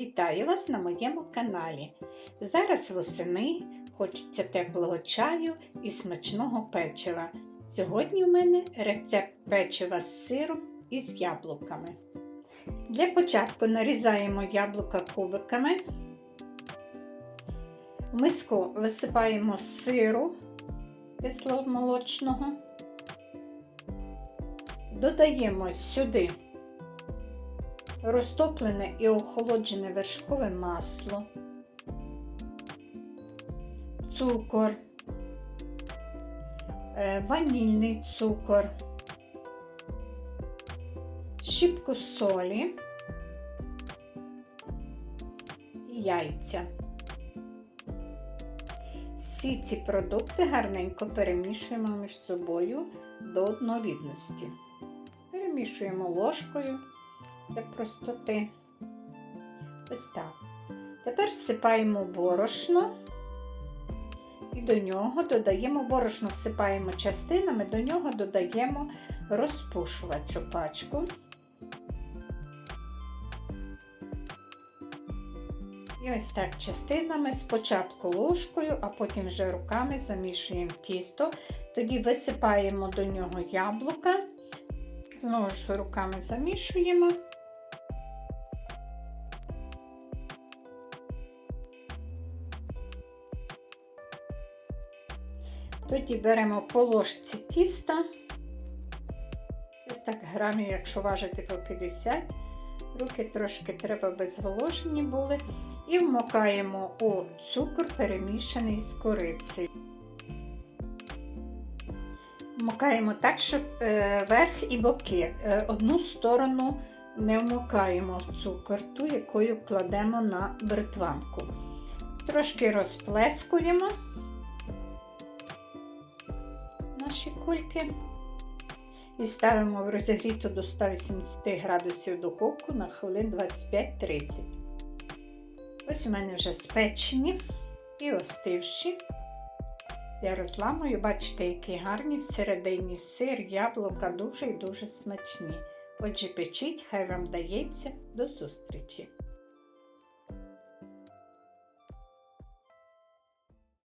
Вітаю вас на моєму каналі. Зараз восени хочеться теплого чаю і смачного печива. Сьогодні у мене рецепт печива з сиром і з яблуками. Для початку нарізаємо яблука кубиками. В миску висипаємо сиру кисломолочного. Додаємо сюди розтоплене і охолоджене вершкове масло, цукор, е, ванільний цукор, щіпку солі і яйця. Всі ці продукти гарненько перемішуємо між собою до однорідності. Перемішуємо ложкою для простоти. Ось так. Тепер всипаємо борошно і до нього додаємо борошно, всипаємо частинами, до нього додаємо розпушувачу пачку. І ось так частинами, спочатку ложкою, а потім вже руками замішуємо тісто. Тоді висипаємо до нього яблука. Знову ж руками замішуємо. Тоді беремо по ложці тіста, ось так грамів, якщо важити по 50, руки трошки треба безволожені були, і вмокаємо у цукор, перемішаний з корицею. Вмокаємо так, щоб е, верх і боки. Е, одну сторону не вмокаємо в цукор, ту, якою кладемо на бритванку. Трошки розплескуємо наші кульки і ставимо в розігріту до 180 градусів духовку на хвилин 25-30. Ось у мене вже спечені і остивші. Я розламую, бачите, які гарні всередині сир, яблука дуже і дуже смачні. Отже, печіть, хай вам дається. До зустрічі!